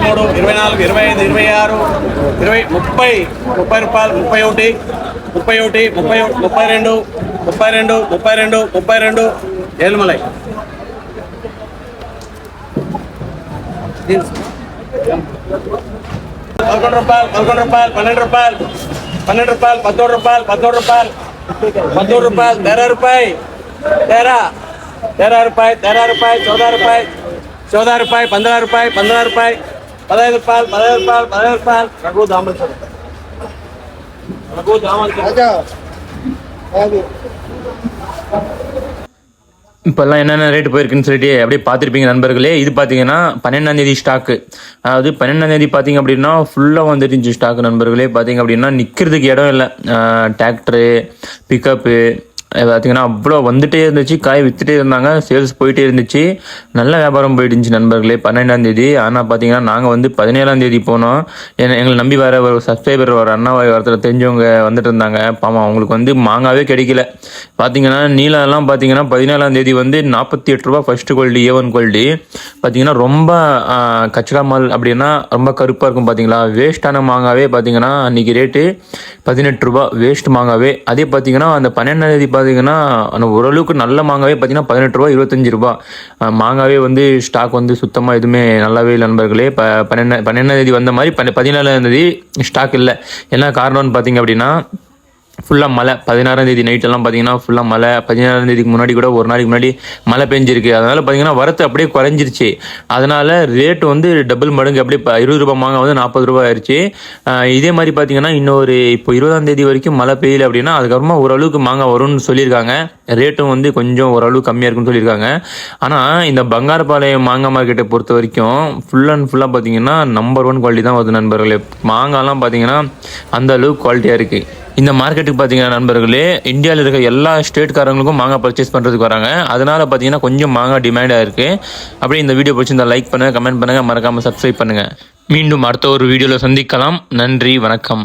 మూడు ఇరవై నాలుగు ఇరవై ఐదు ఇరవై ఆరు ఇరవై ముప్పై ముప్పై రూపాయలు ముప్పై ఒకటి ముప్పై ఒకటి ముప్పై ముప్పై రెండు ముప్పై రెండు ముప్పై రెండు ముప్పై రెండు ఏలుమలై. పదకొండు రూపాయలు పదకొండు రూపాయలు పన్నెండు రూపాయలు పన్నెండు రూపాయలు పదమూడు రూపాయలు పదమూడు రూపాయలు పదమూడు రూపాయలు తెర రూపాయి తెరా తెరా రూపాయి తెరా రూపాయి చౌదా రూపాయి చౌదా రూపాయి పంద్రह రూపాయి పంద్రह రూపాయి పదహైదు రూపాయలు పదహైదు రూపాయలు పదహైదు రూపాయలు రఘు దామన్ సార్ రఘు దామన్ సార్ இப்போல்லாம் என்னென்ன ரேட்டு போயிருக்குன்னு சொல்லிட்டு அப்படியே பார்த்துருப்பீங்க நண்பர்களே இது பார்த்தீங்கன்னா பன்னெண்டாம் தேதி ஸ்டாக்கு அதாவது பன்னெண்டாம் தேதி பார்த்தீங்க அப்படின்னா ஃபுல்லாக வந்துருந்துச்சு ஸ்டாக் நண்பர்களே பார்த்தீங்க அப்படின்னா நிற்கிறதுக்கு இடம் இல்லை டிராக்டரு பிக்கப்பு பார்த்தீங்கன்னா அவ்வளோ வந்துட்டே இருந்துச்சு. காய் வித்துட்டே இருந்தாங்க. சேல்ஸ் போயிட்டே இருந்துச்சு. நல்ல வியாபாரம் போயிட்டு இருந்துச்சு நண்பர்களே. பன்னெண்டாம் தேதி. ஆனால் பார்த்தீங்கன்னா நாங்கள் வந்து பதினேழாம் தேதி போனோம். ஏன்னா எங்களை நம்பி வர ஒரு சப்ஸ்கிரைபர் ஒரு அண்ணாவை வரத்தில் தெரிஞ்சவங்க வந்துட்டு இருந்தாங்க. பாவம் அவங்களுக்கு வந்து மாங்காவே கிடைக்கல. பார்த்தீங்கன்னா நீலம்லாம் பார்த்தீங்கன்னா பதினேழாம் தேதி வந்து நாற்பத்தி எட்டு ரூபா ஃபர்ஸ்ட் குவாலிட்டி ஏவன் குவாலிட்டி பார்த்தீங்கன்னா ரொம்ப கச்சடா மால் அப்படின்னா ரொம்ப கருப்பாக இருக்கும் பார்த்தீங்களா வேஸ்ட்டான மாங்காவே பார்த்தீங்கன்னா அன்றைக்கி ரேட்டு பதினெட்டு ரூபா வேஸ்ட் மாங்காவே. அதே பார்த்தீங்கன்னா அந்த பன்னெண்டாம் தேதி பார்த்தீங்கன்னா ஓரளவுக்கு நல்ல மாங்காவே பார்த்தீங்கன்னா பதினெட்டு ரூபா இருபத்தஞ்சு ரூபா மாங்காவே வந்து ஸ்டாக் வந்து சுத்தமாக எதுவுமே நல்லாவே இல்லை நண்பர்களே. ப பன்னெண்டு பன்னெண்டாம் தேதி வந்த மாதிரி பன்ன பதினேழாம் தேதி ஸ்டாக் இல்லை. என்ன காரணம்னு பார்த்தீங்க அப்படின்னா ஃபுல்லாக மழை. பதினாறாம் தேதி நைட்டெல்லாம் பார்த்தீங்கன்னா ஃபுல்லாக மழை. பதினாறாம் தேதிக்கு முன்னாடி கூட ஒரு நாளைக்கு முன்னாடி மழை பெஞ்சிருக்கு. அதனால் பார்த்தீங்கன்னா வரத்து அப்படியே குறைஞ்சிருச்சு. அதனால் ரேட் வந்து டபுள் மடங்கு அப்படியே இப்போ இருபது ரூபாய் மாங்காய் வந்து நாற்பது ரூபாய் ஆயிடுச்சு இதே மாதிரி பார்த்தீங்கன்னா இன்னொரு இப்போ இருபதாம் தேதி வரைக்கும் மழை பெய்யல அப்படின்னா அதுக்கப்புறமா ஓரளவுக்கு மாங்காய் வரும்னு சொல்லியிருக்காங்க. ரேட்டும் வந்து கொஞ்சம் ஓரளவு கம்மியாக இருக்குன்னு சொல்லியிருக்காங்க. ஆனால் இந்த பங்காரப்பாளையம் மாங்காய் மார்க்கெட்டை பொறுத்த வரைக்கும் ஃபுல் அண்ட் ஃபுல்லாக பார்த்தீங்கன்னா நம்பர் ஒன் குவாலிட்டி தான் வருது நண்பர்களே. மாங்காய்லாம் பார்த்தீங்கன்னா அந்த அளவுக்கு குவாலிட்டியாக இருக்குது இந்த மார்க்கெட்டுக்கு பார்த்தீங்கன்னா நண்பர்களே இந்தியாவில் இருக்க எல்லா ஸ்டேட்காரங்களுக்கும் மாங்காய் பர்ச்சேஸ் பண்ணுறதுக்கு வராங்க. அதனால் பார்த்தீங்கன்னா கொஞ்சம் மாங்காய் டிமாண்டாக இருக்குது அப்படியே இந்த வீடியோ பிடிச்சிருந்தா லைக் பண்ணுங்கள் கமெண்ட் பண்ணுங்கள் மறக்காமல் சப்ஸ்கிரைப் பண்ணுங்கள் மீண்டும் அடுத்த ஒரு வீடியோவில் சந்திக்கலாம். நன்றி வணக்கம்.